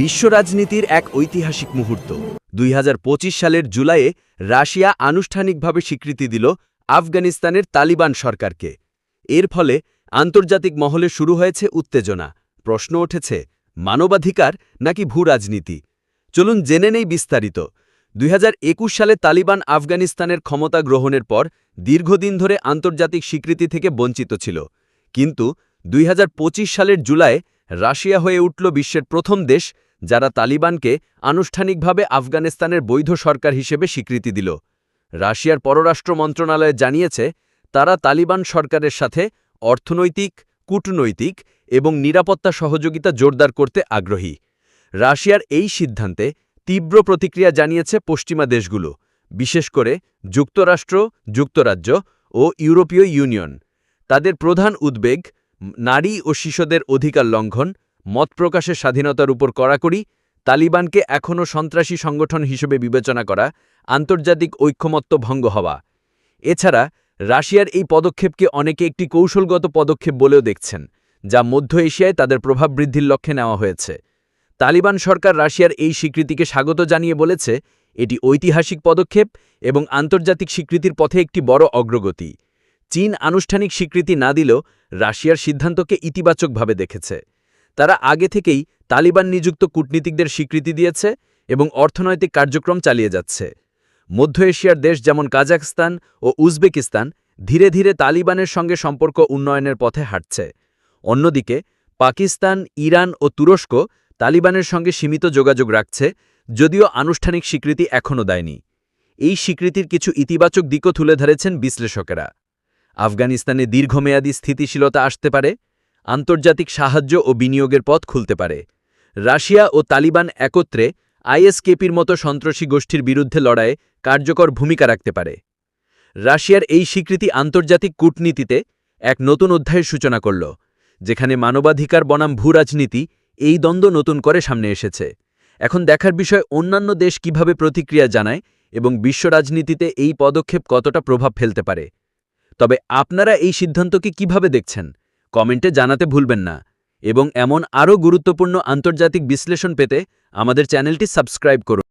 বিশ্ব রাজনীতির এক ঐতিহাসিক মুহূর্ত। দুই হাজার পঁচিশ সালের জুলাইয়ে রাশিয়া আনুষ্ঠানিকভাবে স্বীকৃতি দিল আফগানিস্তানের তালিবান সরকারকে। এর ফলে আন্তর্জাতিক মহলে শুরু হয়েছে উত্তেজনা। প্রশ্ন উঠেছে, মানবাধিকার নাকি ভূ রাজনীতি? চলুন জেনে নেই বিস্তারিত। দুই হাজার একুশ সালে তালিবান আফগানিস্তানের ক্ষমতা গ্রহণের পর দীর্ঘদিন ধরে আন্তর্জাতিক স্বীকৃতি থেকে বঞ্চিত ছিল। কিন্তু দুই হাজার পঁচিশ সালের জুলাই রাশিয়া হয়ে উঠল বিশ্বের প্রথম দেশ যারা তালিবানকে আনুষ্ঠানিকভাবে আফগানিস্তানের বৈধ সরকার হিসেবে স্বীকৃতি দিল। রাশিয়ার পররাষ্ট্র মন্ত্রণালয় জানিয়েছে, তারা তালিবান সরকারের সাথে অর্থনৈতিক, কূটনৈতিক এবং নিরাপত্তা সহযোগিতা জোরদার করতে আগ্রহী। রাশিয়ার এই সিদ্ধান্তে তীব্র প্রতিক্রিয়া জানিয়েছে পশ্চিমা দেশগুলো, বিশেষ করে যুক্তরাষ্ট্র, যুক্তরাজ্য ও ইউরোপীয় ইউনিয়ন। তাদের প্রধান উদ্বেগ, নারী ও শিশুদের অধিকার লঙ্ঘন মত প্রকাশের স্বাধীনতার উপর কড়াকড়ি, তালিবানকে এখনও সন্ত্রাসী সংগঠন হিসেবে বিবেচনা করা, আন্তর্জাতিক ঐক্যমত্য ভঙ্গ হওয়া। এছাড়া, রাশিয়ার এই পদক্ষেপকে অনেকে একটি কৌশলগত পদক্ষেপ বলেও দেখছেন, যা মধ্য এশিয়ায় তাদের প্রভাব বৃদ্ধির লক্ষ্যে নেওয়া হয়েছে। তালিবান সরকার রাশিয়ার এই স্বীকৃতিকে স্বাগত জানিয়ে বলেছে, এটি ঐতিহাসিক পদক্ষেপ এবং আন্তর্জাতিক স্বীকৃতির পথে একটি বড় অগ্রগতি। চীন আনুষ্ঠানিক স্বীকৃতি না দিলেও রাশিয়ার সিদ্ধান্তকে ইতিবাচকভাবে দেখেছে। তারা আগে থেকেই তালিবান নিযুক্ত কূটনীতিকদের স্বীকৃতি দিয়েছে এবং অর্থনৈতিক কার্যক্রম চালিয়ে যাচ্ছে। মধ্য এশিয়ার দেশ যেমন কাজাখস্তান ও উজবেকিস্তান ধীরে ধীরে তালিবানের সঙ্গে সম্পর্ক উন্নয়নের পথে হাঁটছে। অন্যদিকে, পাকিস্তান, ইরান ও তুরস্ক তালিবানের সঙ্গে সীমিত যোগাযোগ রাখছে, যদিও আনুষ্ঠানিক স্বীকৃতি এখনও দেয়নি। এই স্বীকৃতির কিছু ইতিবাচক দিকও তুলে ধরেছেন বিশ্লেষকেরা। আফগানিস্তানে দীর্ঘমেয়াদী স্থিতিশীলতা আসতে পারে আন্তর্জাতিক সাহায্য ও বিনিয়োগের পথ খুলতে পারে। রাশিয়া ও তালিবান একত্রে আইএসকেপির মতো সন্ত্রাসী গোষ্ঠীর বিরুদ্ধে লড়াইয়ে কার্যকর ভূমিকা রাখতে পারে। রাশিয়ার এই স্বীকৃতি আন্তর্জাতিক কূটনীতিতে এক নতুন অধ্যায়ের সূচনা করল, যেখানে মানবাধিকার বনাম ভূরাজনীতি এই দ্বন্দ্ব নতুন করে সামনে এসেছে। এখন দেখার বিষয় অন্যান্য দেশ কীভাবে প্রতিক্রিয়া জানায় এবং বিশ্ব রাজনীতিতে এই পদক্ষেপ কতটা প্রভাব ফেলতে পারে। তবে আপনারা এই সিদ্ধান্তকে কীভাবে দেখছেন? কমেন্টে জানাতে ভুলবেন না এবং এমন আরও গুরুত্বপূর্ণ আন্তর্জাতিক বিশ্লেষণ পেতে আমাদের চ্যানেলটি সাবস্ক্রাইব করুন।